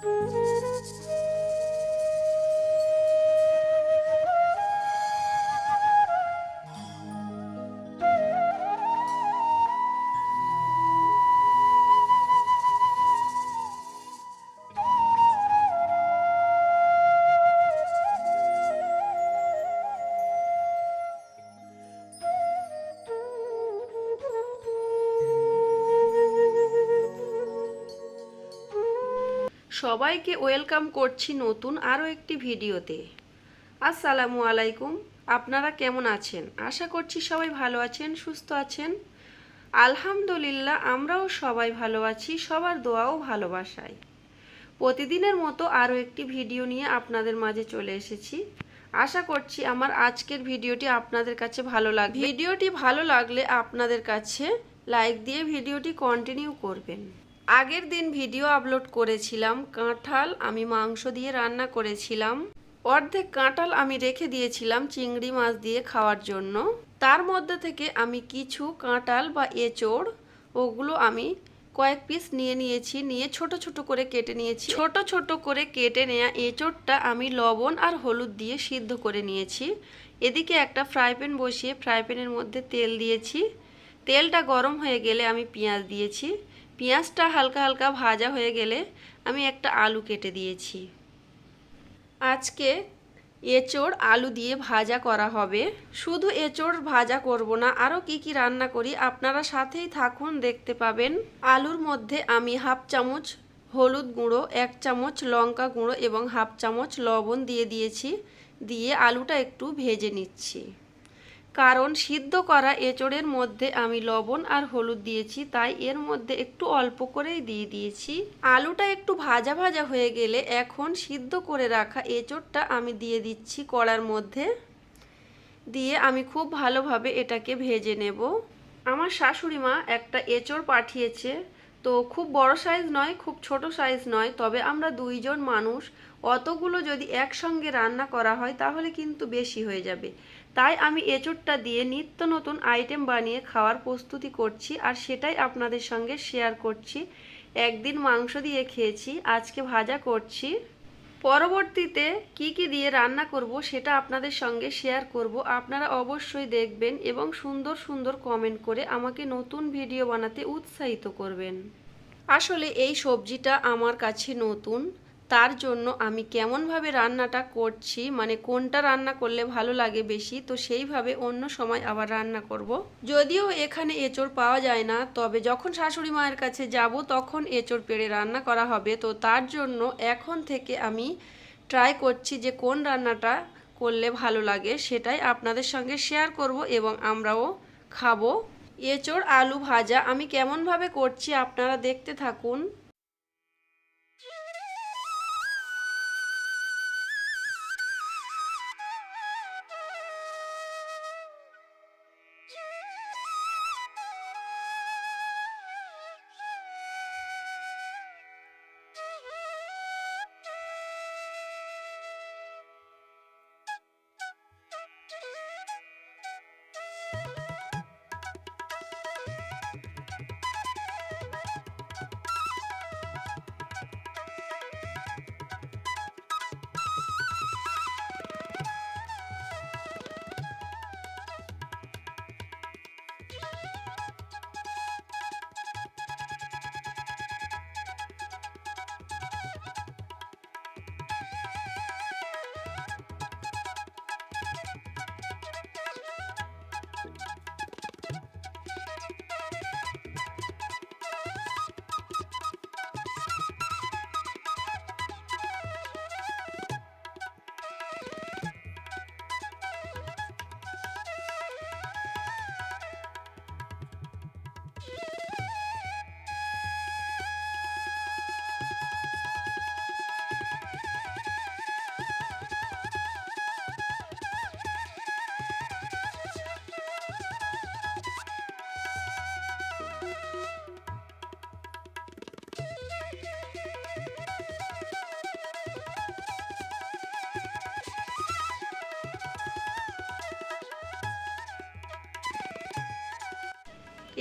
Mm-hmm. সবাইকে welcome করছি নতুন আরও একটি ভিডিওতে। আসসালামু আলাইকুম, আপনারা কেমন আছেন? আশা করছি সবাই ভালো আছেন, সুস্থ আছেন। আলহামদুলিল্লাহ, আমরাও সবাই ভালো আছি, সবার দোয়াও ভালোবাসায়। প্রতিদিনের মতো আরও একটি ভিডিও নিয়ে আপনাদের মাঝে চলে এসেছি। আশা করছি আমার আজকের ভিডিওটি আপনাদের কাছে ভালো লাগবে। ভিডিওটি ভালো লাগলে আপনাদের কাছে লাইক দিয়ে ভিডিওটি কন্টিনিউ করবেন। আগের দিন ভিডিও আপলোড করেছিলাম। কাঁঠাল আমি মাংস দিয়ে রান্না করেছিলাম। অর্ধেক কাঁঠাল আমি রেখে দিয়েছিলাম চিংড়ি মাছ দিয়ে খাওয়ার জন্য। তার মধ্যে থেকে আমি কিছু কাঁঠাল বা এঁচড়, ওগুলো আমি কয়েক পিস নিয়ে নিয়েছি, নিয়ে ছোট ছোট করে কেটে নিয়েছি। ছোট ছোট করে কেটে নেওয়া এঁচড়টা আমি লবণ আর হলুদ দিয়ে সিদ্ধ করে নিয়েছি। এদিকে একটা ফ্রাই প্যান বসিয়ে ফ্রাই প্যানের মধ্যে তেল দিয়েছি। তেলটা গরম হয়ে গেলে আমি পেঁয়াজ দিয়েছি। পেঁয়াজটা হালকা হালকা ভাজা হয়ে গেলে আমি একটা আলু কেটে দিয়েছি। আজকে এঁচড় আলু দিয়ে ভাজা করা হবে। শুধু এঁচড় ভাজা করব না, আরও কি কি রান্না করি আপনারা সাথেই থাকুন, দেখতে পাবেন। আলুর মধ্যে আমি হাফ চামচ হলুদ গুঁড়ো, এক চামচ লঙ্কা গুঁড়ো এবং হাফ চামচ লবণ দিয়ে দিয়েছি। দিয়ে আলুটা একটু ভেজে নিচ্ছি। কারণ সিদ্ধ করা এঁচড়ের মধ্যে আমি লবণ আর হলুদ দিয়েছি, তাই এর মধ্যে একটু অল্প করেই দিয়ে দিয়েছি। আলুটা একটু ভাজা ভাজা হয়ে গেলে এখন সিদ্ধ করে রাখা এঁচড়টা আমি দিয়ে দিচ্ছি কড়ার মধ্যে। দিয়ে আমি খুব ভালোভাবে এটাকে ভেজে নেব। আমার শাশুড়ি মা একটা এঁচড় পাঠিয়েছে তো খুব বড় সাইজ নয়, খুব ছোট সাইজ নয়, তবে আমরা দুইজন মানুষ, অতগুলো যদি একসঙ্গে রান্না করা হয় তাহলে কিন্তু বেশি হয়ে যাবে। তাই আমি এঁচোড়টা দিয়ে নিত্য নতুন আইটেম বানিয়ে খাওয়ার প্রস্তুতি করছি আর সেটাই আপনাদের সঙ্গে শেয়ার করছি। একদিন মাংস দিয়ে খেয়েছি, আজকে ভাজা করছি। পরবর্তীতে কি কি দিয়ে রান্না করব সেটা আপনাদের সঙ্গে শেয়ার করব। আপনারা অবশ্যই দেখবেন এবং সুন্দর সুন্দর কমেন্ট করে আমাকে নতুন ভিডিও বানাতে উৎসাহিত করবেন। আসলে এই সবজিটা আমার কাছে নতুন। তার জন্য আমি কেমনভাবে রান্নাটা করছি মানে কোনটা রান্না করলে ভালো লাগে বেশি, তো সেইভাবে অন্য সময় আবার রান্না করব। যদিও এখানে এঁচড় পাওয়া যায় না, তবে যখন শাশুড়ি মায়ের কাছে যাব তখন এঁচড় পেড়ে রান্না করা হবে। তো তার জন্য এখন থেকে আমি ট্রাই করছি যে কোন রান্নাটা করলে ভালো লাগে, সেটাই আপনাদের সঙ্গে শেয়ার করব এবং আমরাও খাব। এঁচড়, আলু ভাজা আমি কেমনভাবে করছি আপনারা দেখতে থাকুন। え!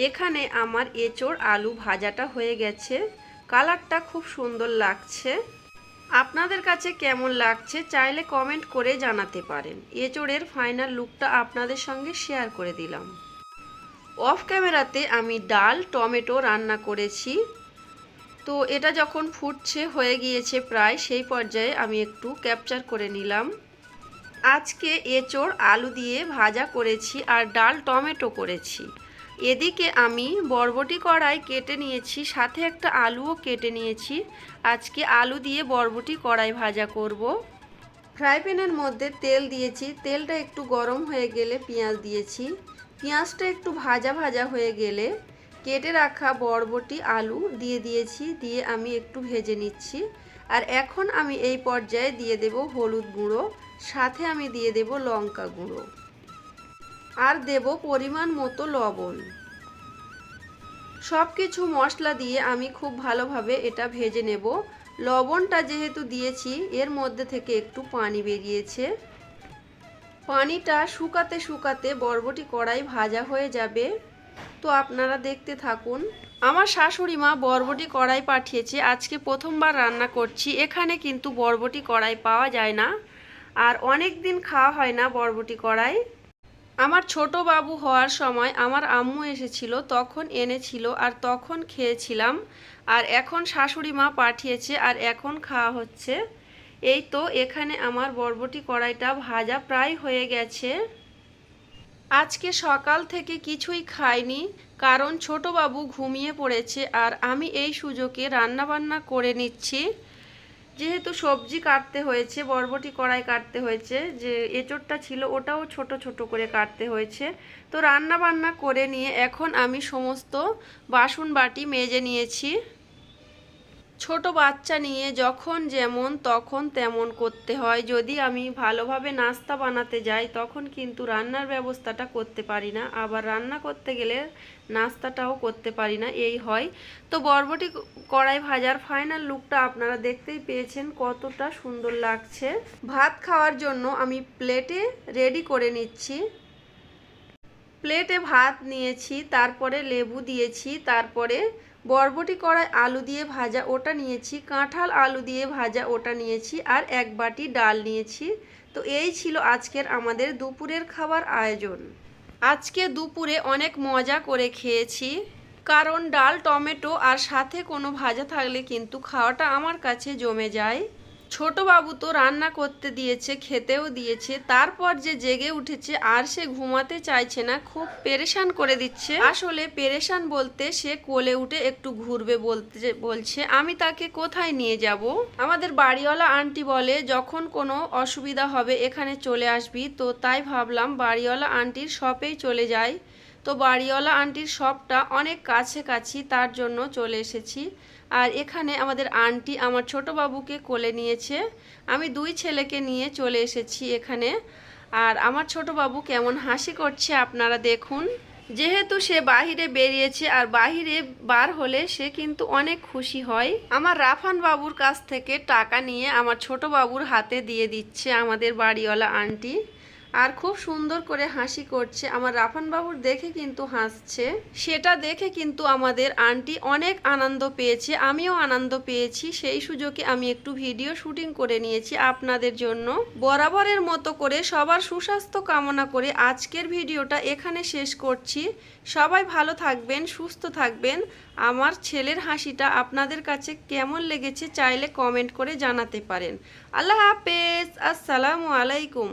এখানে আমার এঁচড় আলু ভাজাটা হয়ে গেছে। কালারটা খুব সুন্দর লাগছে। আপনাদের কাছে কেমন লাগছে চাইলে কমেন্ট করে জানাতে পারেন। এচোড়ের ফাইনাল লুকটা আপনাদের সঙ্গে শেয়ার করে দিলাম। অফ ক্যামেরাতে আমি ডাল, টমেটো রান্না করেছি। তো এটা যখন ফুটছে, হয়ে গিয়েছে প্রায়, সেই পর্যায়ে আমি একটু ক্যাপচার করে নিলাম। আজকে এঁচোড় আলু দিয়ে ভাজা করেছি আর ডাল, টমেটো করেছি। এদিকে আমি বরবটি কড়াই কেটে নিয়েছি, সাথে একটা আলুও কেটে নিয়েছি। আজকে আলু দিয়ে বরবটি কড়াই ভাজা করব। ফ্রাই প্যানের মধ্যে তেল দিয়েছি, তেলটা একটু গরম হয়ে গেলে পেঁয়াজ দিয়েছি। পেঁয়াজটা একটু ভাজা ভাজা হয়ে গেলে কেটে রাখা বরবটি আলু দিয়ে দিয়েছি, দিয়ে আমি একটু ভেজে নিচ্ছি। আর এখন আমি এই পর্যায়ে দিয়ে দেব হলুদ গুঁড়ো, সাথে আমি দিয়ে দেব লঙ্কা গুঁড়ো। আর দেব পরিমাণ মতো লবণ। সব কিছু মশলা দিয়ে আমি খুব ভালোভাবে এটা ভেজে নেব। লবণটা যেহেতু দিয়েছি, এর মধ্যে থেকে একটু পানি বেরিয়েছে। পানিটা শুকাতে শুকাতে বরবটি কড়াই ভাজা হয়ে যাবে। তো আপনারা দেখতে থাকুন। আমার শাশুড়ি মা বরবটি কড়াই পাঠিয়েছে। আজকে প্রথমবার রান্না করছি। এখানে কিন্তু বরবটি কড়াই পাওয়া যায় না। আর অনেক দিন খাওয়া হয় না বরবটি কড়াই। আমার ছোট বাবু হওয়ার সময় আমার আম্মু এসেছিল, তখন এনেছিল আর তখন খেয়েছিলাম। আর এখন শাশুড়ি মা পাঠিয়েছে আর এখন খাওয়া হচ্ছে। এই তো এখানে আমার বরবটি কড়াইটা ভাজা প্রায় হয়ে গেছে। আজকে সকাল থেকে কিছুই খাইনি, কারণ ছোট বাবু ঘুমিয়ে পড়েছে আর আমি এই সুযোগে রান্না বান্না করে নিচ্ছি। যেহেতু সবজি কাটতে হয়েছে, বরবটি কড়াই কাটতে হয়েছে, যে এঁচড়টা ছিল ওটাও ছোট ছোট করে কাটতে হয়েছে। তো রান্না বান্না করে নিয়ে এখন আমি সমস্ত বাসন বাটি মেজে নিয়েছি। ছোট বাচ্চা নিয়ে যখন যেমন তখন তেমন করতে হয়। যদি আমি ভালোভাবে নাস্তা বানাতে যাই, তখন কিন্তু রান্নার ব্যবস্থাটা করতে পারি না। আবার রান্না করতে গেলে নাস্তাটাও করতে পারি না। এই হয়। তো বরবটি কড়াই ভাজার ফাইনাল লুকটা আপনারা দেখতেই পেয়েছেন কতটা সুন্দর লাগছে। ভাত খাওয়ার জন্য আমি প্লেটে রেডি করে নিচ্ছি। প্লেটে ভাত নিয়েছি, তারপরে লেবু দিয়েছি, তারপরে বরবটি কড়াই আলু দিয়ে ভাজা ওটা নিয়েছি, কাঁঠাল আলু দিয়ে ভাজা ওটা নিয়েছি আর এক বাটি ডাল নিয়েছি। তো এই ছিল আজকের আমাদের দুপুরের খাবার আয়োজন। আজকে দুপুরে অনেক মজা করে খেয়েছি, কারণ ডাল, টমেটো আর সাথে কোনো ভাজা থাকলে কিন্তু খাওয়াটা আমার কাছে জমে যায়। ছোট বাবু তো রান্না করতে দিয়েছে, খেতেও দিয়েছে, তারপর যে জেগে উঠেছে আর সে ঘুমাতে চাইছে না, খুব পেরেশান করে দিচ্ছে। আসলে পেরেশান বলতে সে কোলে উঠে একটু ঘুরবে বলতে বলছে, আমি তাকে কোথায় নিয়ে যাব? আমাদের বাড়িওয়ালা আন্টি বলে, যখন কোনো অসুবিধা হবে এখানে চলে আসবি। তো তাই ভাবলাম বাড়িওয়ালা আন্টির শপেই চলে যাই। তো বাড়িওয়ালা আন্টির শপটা অনেক কাছে কাছি তার জন্য চলে এসেছি। আর এখানে আমাদের আন্টি আমার ছোট বাবুকে কোলে নিয়েছে। আমি দুই ছেলেকে নিয়ে চলে এসেছি এখানে। আর আমার ছোট বাবু কেমন হাসি করছে আপনারা দেখুন। যেহেতু সে বাহিরে বেরিয়েছে আর বাহিরে বার হলে সে কিন্তু অনেক খুশি হয়। আমার রাফান বাবুর কাছ থেকে টাকা নিয়ে আমার ছোট বাবুর হাতে দিয়ে দিচ্ছে আমাদের বাড়িওয়ালা আন্টি। আর খুব সুন্দর করে হাসি করছে। আমার রাফান বাবুর দেখে কিন্তু হাসছে। সেটা দেখে কিন্তু আমাদের আন্টি অনেক আনন্দ পেয়েছে, আমিও আনন্দ পেয়েছি। সেই সুযোগে আমি একটু ভিডিও শুটিং করে নিয়েছি আপনাদের জন্য। বরাবরের মতো করে সবার সুস্বাস্থ্য কামনা করে আজকের ভিডিওটা এখানে শেষ করছি। সবাই ভালো থাকবেন, সুস্থ থাকবেন। আমার ছেলের হাসিটা আপনাদের কাছে কেমন লেগেছে চাইলে কমেন্ট করে জানাতে পারেন। আল্লাহ হাফেজ, আসসালামু আলাইকুম।